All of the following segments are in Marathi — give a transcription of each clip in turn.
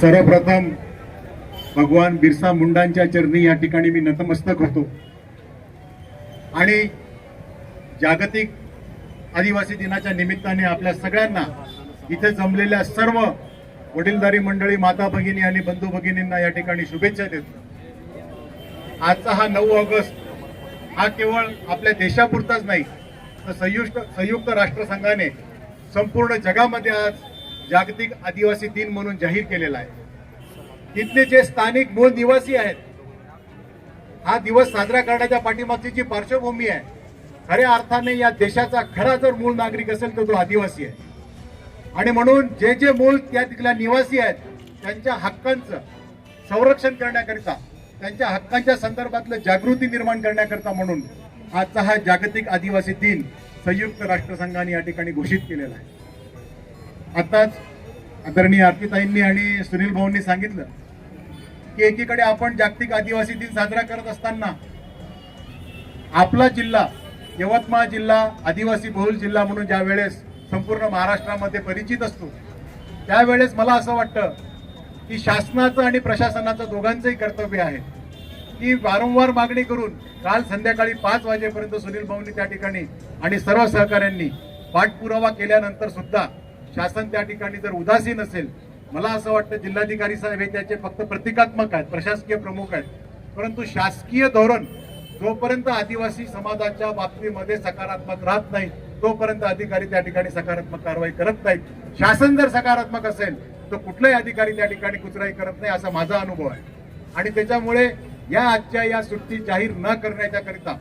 सर्वप्रथम भगवान बिरसा मुंडांच्या चरणी या ठिकाणी मी नतमस्तक होतो. आणि जागतिक आदिवासी दिनाच्या निमित्ताने आपल्या सगळ्यांना इथे जमलेल्या सर्व वडीलधारी मंडळी माता भगिनी आणि बंधू भगिनींना या ठिकाणी शुभेच्छा देतो. आजचा हा नऊ ऑगस्ट हा केवळ आपल्या देशापुरताच नाही तर संयुक्त संयुक्त राष्ट्रसंघाने संपूर्ण जगामध्ये आज जागतिक आदिवासी दिन म्हणून जाहीर केलेला आहे. तिथले जे स्थानिक मूळ निवासी आहेत हा दिवस साजरा करण्याच्या पाठीमागची जी पार्श्वभूमी आहे खऱ्या अर्थाने या देशाचा खरा जर मूळ नागरिक असेल तर तो आदिवासी आहे. आणि म्हणून जे जे मूळ त्या तिथल्या निवासी आहेत त्यांच्या हक्कांचं संरक्षण करण्याकरिता त्यांच्या हक्कांच्या संदर्भातलं जागृती निर्माण करण्याकरता म्हणून आजचा हा जागतिक आदिवासी दिन संयुक्त राष्ट्रसंघाने या ठिकाणी घोषित केलेला आहे. आताच आदरणीय आरतीताईंनी आणि सुनील भाऊंनी सांगितलं की एकीकडे आपण जागतिक आदिवासी दिन साजरा करत असताना आपला जिल्हा यवतमाळ जिल्हा आदिवासी बहुल जिल्हा म्हणून ज्या वेळेस संपूर्ण महाराष्ट्रामध्ये परिचित असतो त्यावेळेस मला असं वाटतं की शासनाचं आणि प्रशासनाचं दोघांचंही कर्तव्य आहे. की वारंवार मागणी करून काल संध्याकाळी पाच वाजेपर्यंत सुनील भाऊंनी त्या ठिकाणी आणि सर्व सहकाऱ्यांनी पाठपुरावा केल्यानंतर सुद्धा शासन त्या ठिकाणी जर उदासीन असेल मला असं वाटतं जिल्हाधिकारी साहेब हे त्याचे फक्त प्रतिकात्मक आहेत प्रशासकीय प्रमुख आहेत. परंतु शासकीय धोरण जोपर्यंत आदिवासी समाजाच्या बाबतीमध्ये सकारात्मक राहत नाही तोपर्यंत अधिकारी त्या ठिकाणी सकारात्मक कारवाई करत नाहीत. शासन जर सकारात्मक असेल तर कुठलाही अधिकारी त्या ठिकाणी कुचराई करत नाही असा माझा अनुभव आहे. आणि त्याच्यामुळे या आजच्या या सुट्टी जाहीर न करण्याच्या करिता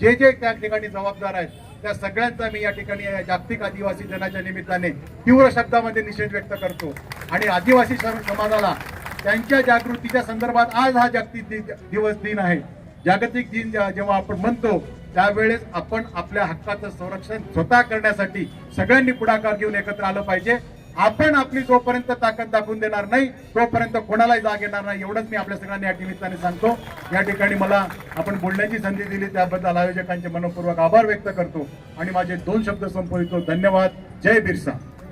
जे जे त्या ठिकाणी जबाबदार आहेत त्या सगळ्यांचा मी या ठिकाणी जागतिक आदिवासी दिनाच्या निमित्ताने तीव्र शब्दामध्ये निषेध व्यक्त करतो. आणि आदिवासी समाजाला त्यांच्या जागृतीच्या संदर्भात आज हा जागतिक दिवस दिन आहे. जागतिक दिन जेव्हा आपण म्हणतो त्यावेळेस आपण आपल्या हक्काचं संरक्षण स्वतः करण्यासाठी सगळ्यांनी पुढाकार घेऊन एकत्र आलं पाहिजे. आपण आपली जोपर्यंत ताकद दाखवून देणार नाही तोपर्यंत कोणालाही जाग येणार नाही. एवढंच मी आपल्या सगळ्यांना या निमित्ताने सांगतो. या ठिकाणी मला आपण बोलण्याची संधी दिली त्याबद्दल आयोजकांचे मनपूर्वक आभार व्यक्त करतो. आणि माझे दोन शब्द संपवितो. धन्यवाद. जय बिरसा.